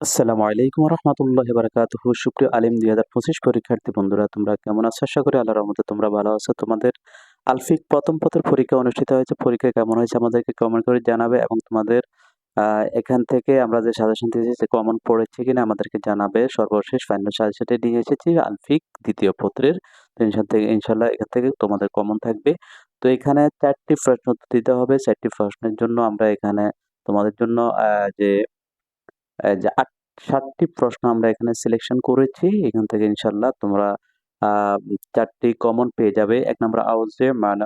আসসালামু আলাইকুম রহমতুল্লাহ বারাকাতুহু। সুপ্রিয় আলিম দুই হাজার পঁচিশ পরীক্ষার্থী বন্ধুরা, তোমরা কেমন আছো? আশা করি আল্লাহর রহমতে তোমরা ভালো আছো। তোমাদের আলফিক প্রথম পথের পরীক্ষা অনুষ্ঠিত হয়েছে। পরীক্ষা কেমন হয়েছে আমাদেরকে কমেন্ট করে জানাবে এবং তোমাদের এখান থেকে আমরা যে সাজেশন দিয়েছি যে কমন পড়েছে কিনা আমাদেরকে জানাবে। সর্বশেষ ফাইনাল সাজেশনটা নিয়ে এসেছি আলফিক দ্বিতীয় পত্রের। তো থেকে, ইনশাল্লাহ এখান থেকে তোমাদের কমন থাকবে। তো এখানে চারটি প্রশ্ন দিতে হবে। চারটি প্রশ্নের জন্য আমরা এখানে তোমাদের জন্য যে আট, সাতটি প্রশ্ন আমরা এখানে সিলেকশন করেছি। এখান থেকে ইনশাল্লাহ তোমরা চারটি কমন পেয়ে যাবে। এক নম্বর আউজে মানে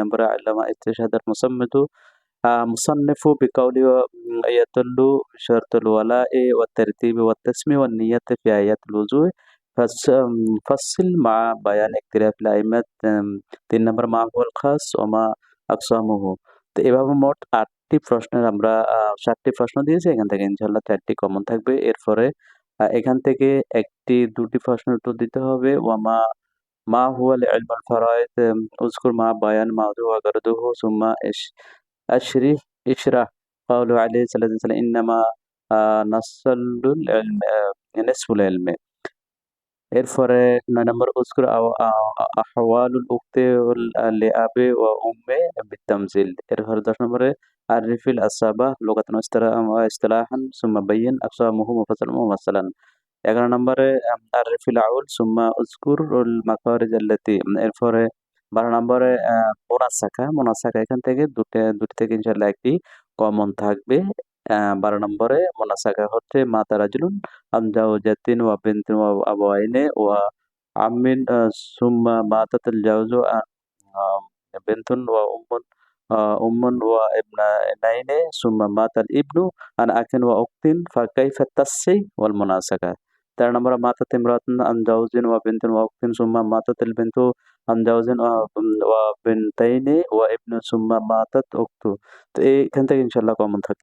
নম্বরে, আল্লামা ইস্তিশহাদাত মুসাম্মিদু মুসান্নিফু বিকাউলি ইয়াতুল্লু শারতুল ওয়ালা'i ওয়া তারতিব ওয়া তাসমি ওয়া নিয়াত ফি আয়াতুল ওযু ফাসিল মা বায়ান ইখতিলাফিল আইমাত তিন নম্বর মা হুয়াল খাস ও মা আকসামুহু তো এভাবে মোট আটটি প্রশ্নের আমরা আহ, সাতটি প্রশ্ন দিয়েছি এখান থেকে ইনশাল্লাহ চারটি কমন থাকবে এরপরে আহ, এখান থেকে একটি দুটি প্রশ্নের উত্তর দিতে হবে ওয়ামা মা হুয়াল ইলমুল ফারায়েদ উজকুর মা বায়ান মাউদু ওয়া গরদুহু সুম্মা ইশ আশরিহ ইশরাহ قوله عليه الصلاة والسلام إنما آه، نصل العلم آه، نصف العلم এরপরে নয় নম্বর আ- আহওয়ালুল উক্তে লে আবে ও উম্মে বিতামজিল। এরপরে দশ নম্বরে আরিফিল আসাবা লোকাতন ইস্তালাহান সুম্মা বাইয়িন আকসামুহু মুফাসসালান ওয়া মাসালান এগারো নম্বরে আম, আরিফিল আউল সুম্মা উজকুর উল মাকারিজ আল্লাতি। এরপরে বারো নম্বরে মোনাসাকা। মোনাসাকা এখান থেকে দুটো দুটি থেকে ইনশাল্লাহ একটি কমন থাকবে। বারো নম্বরে মোনাসাকা হচ্ছে মাতা রাজুলুন আমজাউজাতিন ওয়া বিনতিন ওয়া ওয়া আমিন সুম্মা মাতাতুল আহ, বিনতুন ওয়া উম্মুন উম্মুন ওয়া ইবনা নাইনে সুম্মা ইবনু আন আখিন ওয়া উক্তিন ফাকাইফা তাসসি ওয়াল মুনাসাকা। তেরো নম্বরে ইমরাতুন আন ওয়া বিনতিন ওয়া উক্তিন সুম্মা মাতাতিল বিনতু আন জাওজিন ওয়া ওয়া বিনতাইনি ওয়া ইবনু সুম্মা মাতাত উক্তু। তো এইখান থেকে ইনশাআল্লাহ কমন থাকে